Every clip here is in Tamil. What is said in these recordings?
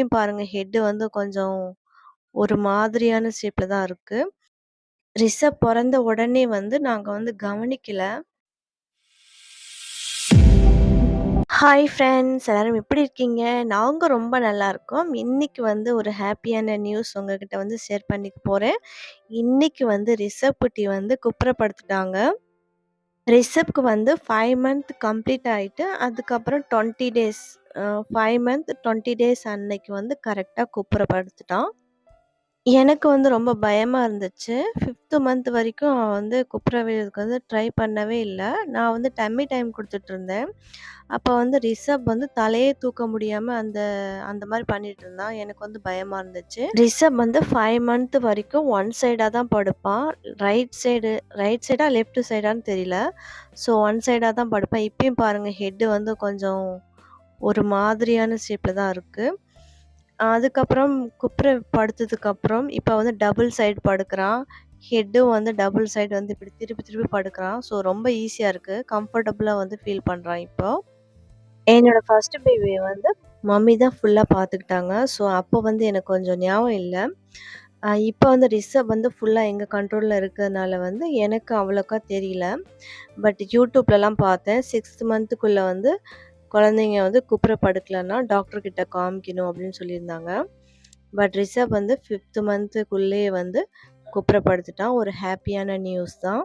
இப்பயும் பாருங்க ஹெட்டு வந்து கொஞ்சம் ஒரு மாதிரியான ஷேப்ல தான் இருக்கு. ரிஷப் பிறந்த உடனே வந்து நாங்க வந்து கவனிக்கல. ஹாய் ஃப்ரெண்ட்ஸ் எல்லாரும் எப்படி இருக்கீங்க? நாங்கள் ரொம்ப நல்லா இருக்கோம். இன்னைக்கு வந்து ஒரு ஹாப்பியான நியூஸ் உங்ககிட்ட வந்து ஷேர் பண்ணிக்க போகிறேன் இன்னைக்கு வந்து ரிஷப் குட்டி வந்து குப்புறப்படுத்திட்டாங்க. ரிஷப்க்கு வந்து ஃபைவ் மந்த் கம்ப்ளீட் ஆகிட்டு அதுக்கப்புறம் 20 டேஸ் ஃபைவ் மந்த் 20 டேஸ் அன்னைக்கு வந்து கரெக்டாக குப்புறப்படுத்திட்டான். எனக்கு வந்து ரொம்ப பயமா இருந்துச்சு. 5த் மந்த் வரைக்கும் அவன் வந்து குப்புரவிழறதுக்கு வந்து ட்ரை பண்ணவே இல்ல. நான் வந்து டம்மி டைம் குடுத்துட்டுருந்தேன். அப்ப வந்து ரிஷப் வந்து தலையே தூக்க முடியாம அந்த அந்த மாரி பண்ணிட்டுருந்தான். எனக்கு வந்து பயமா இருந்துச்சு. ரிஷப் வந்து 5 மந்த் வரைக்கும் ஒன் சைடா தான் படுப்பான். ரைட் சைடு ரைட் சைடா, லெஃப்ட் சைடான்னு தெரியல. ஸோ ஒன் சைடா தான் படுப்பான். இப்பயும் பாருங்க ஹெட் வந்து கொஞ்சம் ஒரு மாதிரியான ஷேப்ல தான் இருக்கு. அதுக்கப்புறம் குப்புற படுத்ததுக்கப்புறம் இப்போ வந்து டபுள் சைடு படுக்கிறான் ஹெட்டும் வந்து டபுள் சைடு வந்து இப்படி திருப்பி திருப்பி படுக்கிறான் ஸோ ரொம்ப ஈஸியாக இருக்குது கம்ஃபர்டபுளாக வந்து ஃபீல் பண்ணுறான் இப்போ. என்னோடய ஃபஸ்ட்டு பேபியை வந்து மம்மி தான் ஃபுல்லாக பார்த்துக்கிட்டாங்க. ஸோ அப்போ வந்து எனக்கு கொஞ்சம் ஞாபகம் இல்லை இப்போ வந்து ரிஷப் வந்து ஃபுல்லாக எங்கள் கண்ட்ரோலில் இருக்கிறதுனால வந்து எனக்கு அவ்வளோக்கா தெரியல. பட் யூடியூப்லலாம் பார்த்தேன். சிக்ஸ்த் மந்த்துக்குள்ளே வந்து குழந்தைங்க வந்து குப்புற படுக்கலன்னா டாக்டர்கிட்ட காமிக்கணும் அப்படின்னு சொல்லியிருந்தாங்க. பட் ரிஷப் வந்து ஃபிஃப்த்து மந்த்துக்குள்ளேயே வந்து குப்புற படுத்துட்டான். ஒரு ஹாப்பியான நியூஸ் தான்.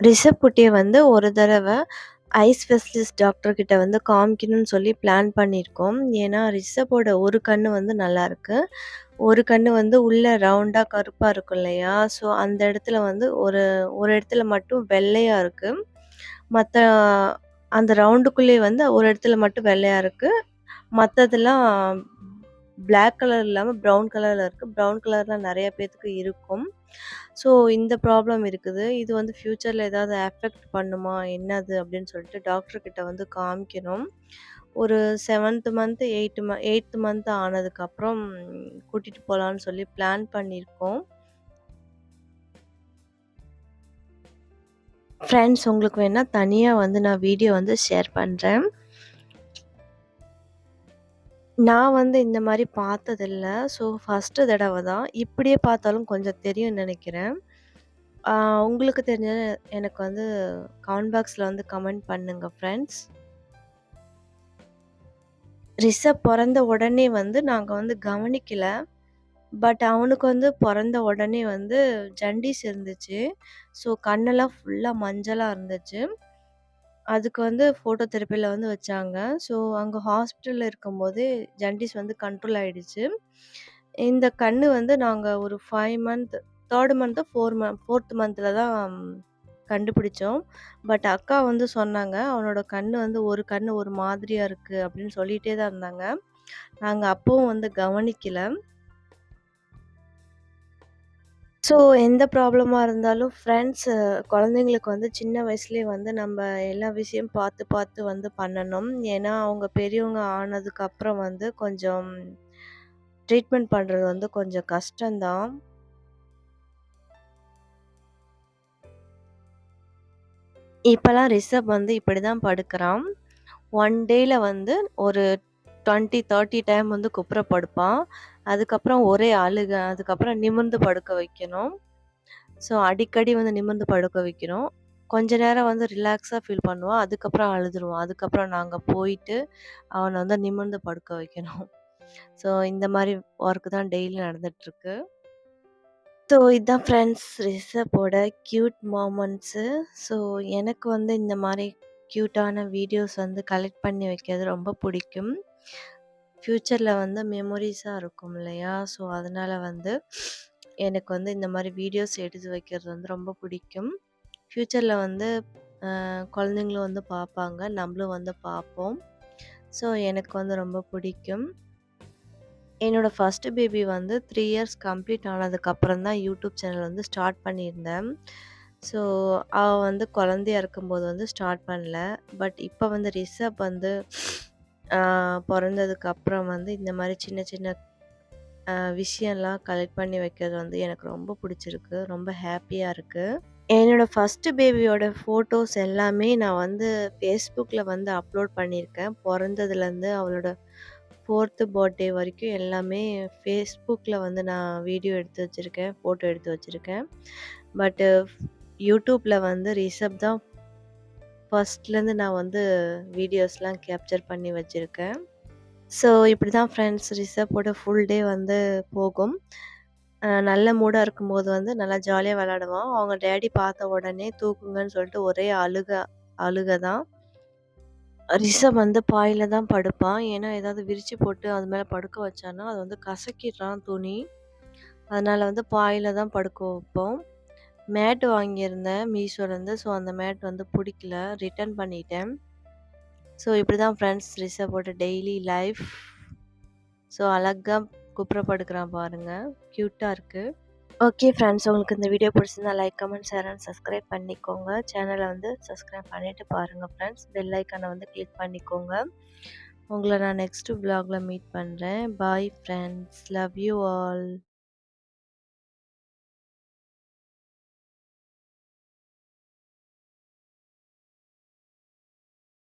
ரிஷப் குட்டியை வந்து ஒரு தடவை ஐ ஸ்பெஷலிஸ்ட் டாக்டர்கிட்ட வந்து காமிக்கணும்னு சொல்லி பிளான் பண்ணியிருக்கோம். ஏன்னா ரிஷப்போட ஒரு கண் வந்து நல்லாயிருக்கு ஒரு கண் வந்து உள்ள ரவுண்டாக கருப்பாக இருக்கும் இல்லையா? ஸோ அந்த இடத்துல வந்து ஒரு ஒரு இடத்துல மட்டும் வெள்ளையாக இருக்குது மற்ற அந்த ரவுண்டுக்குள்ளேயே வந்து ஒரு இடத்துல மட்டும் வெள்ளையாக இருக்குது மற்றதெல்லாம் பிளாக் கலர் இல்லாமல் ப்ரவுன் கலரில் இருக்குது ப்ரௌன் கலர்லாம் நிறைய பேர்த்துக்கு இருக்கும். ஸோ இந்த ப்ராப்ளம் இருக்குது. இது வந்து ஃப்யூச்சரில் ஏதாவது அஃபெக்ட் பண்ணுமா? என்னது? அப்படின்னு சொல்லிட்டு டாக்டர்கிட்ட வந்து காமிக்கணும். ஒரு 7த் மந்த் 8 ம எயித்து மந்த் ஆனதுக்கப்புறம் கூட்டிகிட்டு போகலான்னு சொல்லி பிளான் பண்ணியிருக்கோம். ஃப்ரெண்ட்ஸ் உங்களுக்கு வேணால் தனியாக வந்து நான் வீடியோ வந்து ஷேர் பண்ணுறேன் நான் வந்து இந்த மாதிரி பார்த்ததில்ல. ஸோ ஃபஸ்ட்டு தடவை தான். இப்படியே பார்த்தாலும் கொஞ்சம் தெரியும்னு நினைக்கிறேன் உங்களுக்கு தெரிஞ்ச எனக்கு வந்து கமெண்ட் பாக்ஸில் வந்து கமெண்ட் பண்ணுங்க ஃப்ரெண்ட்ஸ். ரிஷப் பிறந்த உடனே வந்து நாங்கள் வந்து கவனிக்கலை பட் அவனுக்கு வந்து பிறந்த உடனே வந்து ஜண்டீஸ் இருந்துச்சு. ஸோ கண்ணெல்லாம் ஃபுல்லாக மஞ்சளாக இருந்துச்சு. அதுக்கு வந்து ஃபோட்டோ தெரப்பியில் வந்து வச்சாங்க. ஸோ அங்கே ஹாஸ்பிட்டலில் இருக்கும்போதே ஜண்டீஸ் வந்து கண்ட்ரோல் ஆகிடுச்சு இந்த கண் வந்து நாங்கள் ஒரு five month third month four ம ஃபோர்த் மந்தில் தான் கண்டுபிடிச்சோம். பட் அக்கா வந்து சொன்னாங்க, "அவனோட கண் வந்து ஒரு கண் ஒரு மாதிரியாக இருக்குது அப்படின்னு சொல்லிகிட்டே தான் இருந்தாங்க. நாங்கள் அப்பவும் வந்து கவனிக்கலை ஸோ எந்த ப்ராப்ளமாக இருந்தாலும் ஃப்ரெண்ட்ஸ் குழந்தைங்களுக்கு வந்து சின்ன வயசுலேயே வந்து நம்ம எல்லா விஷயம் பார்த்து பார்த்து வந்து பண்ணணும். ஏன்னா அவங்க பெரியவங்க ஆனதுக்கப்புறம் வந்து கொஞ்சம் ட்ரீட்மெண்ட் பண்ணுறது வந்து கொஞ்சம் கஷ்டம்தான் இப்போலாம் ரிஷப் வந்து இப்படிதான் படுக்கிறான் ஒன் டேயில் வந்து ஒரு 20, 30 டைம் வந்து குப்புற படுப்பான். அதுக்கப்புறம் ஒரே அழுக. அதுக்கப்புறம் நிமிர்ந்து படுக்க வைக்கணும். ஸோ அடிக்கடி வந்து நிமிர்ந்து படுக்க வைக்கணும். கொஞ்ச நேரம் வந்து ரிலாக்ஸாக ஃபீல் பண்ணுவான். அதுக்கப்புறம் அழுதுருவான். அதுக்கப்புறம் நாங்கள் போயிட்டு அவனை வந்து நிமிர்ந்து படுக்க வைக்கணும். ஸோ இந்த மாதிரி ஒர்க் தான் டெய்லி நடந்துட்டுருக்கு. ஸோ இதுதான் ஃப்ரெண்ட்ஸ் ரிஷப்போட க்யூட் மொமெண்ட்ஸு. ஸோ எனக்கு வந்து இந்த மாதிரி க்யூட்டான வீடியோஸ் வந்து கலெக்ட் பண்ணி வைக்கிறது ரொம்ப பிடிக்கும். ஃப்யூச்சரில் வந்து மெமோரீஸா இருக்கும் இல்லையா? ஸோ அதனால் வந்து எனக்கு வந்து இந்த மாதிரி வீடியோஸ் எடுத்து வைக்கிறது வந்து ரொம்ப பிடிக்கும். ஃப்யூச்சரில் வந்து குழந்தைங்களும் வந்து பார்ப்பாங்க. நம்மளும் வந்து பார்ப்போம். ஸோ எனக்கு வந்து ரொம்ப பிடிக்கும். என்னோடய ஃபஸ்ட்டு பேபி வந்து த்ரீ இயர்ஸ் கம்ப்ளீட் ஆனதுக்கப்புறம் தான் யூடியூப் சேனல் வந்து ஸ்டார்ட் பண்ணியிருந்தேன். ஸோ அவள் வந்து குழந்தையா இருக்கும்போது வந்து ஸ்டார்ட் பண்ணல. பட் இப்போ வந்து ரிஷப் வந்து பிறந்ததுக்கு அப்புறம் வந்து இந்த மாதிரி சின்ன சின்ன விஷயம்லாம் கலெக்ட் பண்ணி வைக்கிறது வந்து எனக்கு ரொம்ப பிடிச்சிருக்கு. ரொம்ப ஹாப்பியாக இருக்குது என்னோட ஃபஸ்ட்டு பேபியோட ஃபோட்டோஸ் எல்லாமே நான் வந்து ஃபேஸ்புக்கில் வந்து அப்லோட் பண்ணியிருக்கேன். பிறந்ததுலேருந்து அவளோட ஃபோர்த்து பர்த்டே வரைக்கும் எல்லாமே ஃபேஸ்புக்கில் வந்து நான் வீடியோ எடுத்து வச்சுருக்கேன் ஃபோட்டோ எடுத்து வச்சுருக்கேன் பட்டு யூடியூப்பில் வந்து ரிஷப் தான் ஃபஸ்ட்லேருந்து நான் வந்து வீடியோஸ்லாம் கேப்சர் பண்ணி வச்சிருக்கேன். ஸோ இப்படி தான் ஃப்ரெண்ட்ஸ் ரிசப்போட ஃபுல் டே வந்து போகும். நல்ல மூடாக இருக்கும்போது வந்து நல்லா ஜாலியாக விளாடுவோம் அவங்க டேடி பார்த்த உடனே தூக்குங்கன்னு சொல்லிட்டு ஒரே அழுக அழுக தான். ரிஷப் வந்து பாயில் தான் படுப்பான். ஏன்னா ஏதாவது விரித்து போட்டு அது மேலே படுக்க வச்சான்னா, அது வந்து கசக்கிடுறான் துணி. அதனால் வந்து பாயில் தான் படுக்க வைப்போம். மேட் வாங்கியிருந்தேன் மீஷோலேருந்து. ஸோ அந்த மேட் வந்து பிடிக்கல ரிட்டர்ன் பண்ணிட்டேன். ஸோ இப்படி தான் ஃப்ரெண்ட்ஸ் ரிஷப்போட டெய்லி லைஃப். ஸோ அழகாக குப்புறப்படுக்கிறான் பாருங்கள் க்யூட்டாக இருக்குது ஓகே ஃப்ரெண்ட்ஸ் உங்களுக்கு இந்த வீடியோ பிடிச்சிருந்தா like, comment, share and subscribe பண்ணிக்கோங்க. சேனலை வந்து சப்ஸ்கிரைப் பண்ணிவிட்டு பாருங்கள் ஃப்ரெண்ட்ஸ். பெல் ஐக்கான வந்து கிளிக் பண்ணிக்கோங்க. உங்களை நான் நெக்ஸ்ட்டு வ்ளாகில் மீட் பண்ணுறேன் bye friends. Love you all.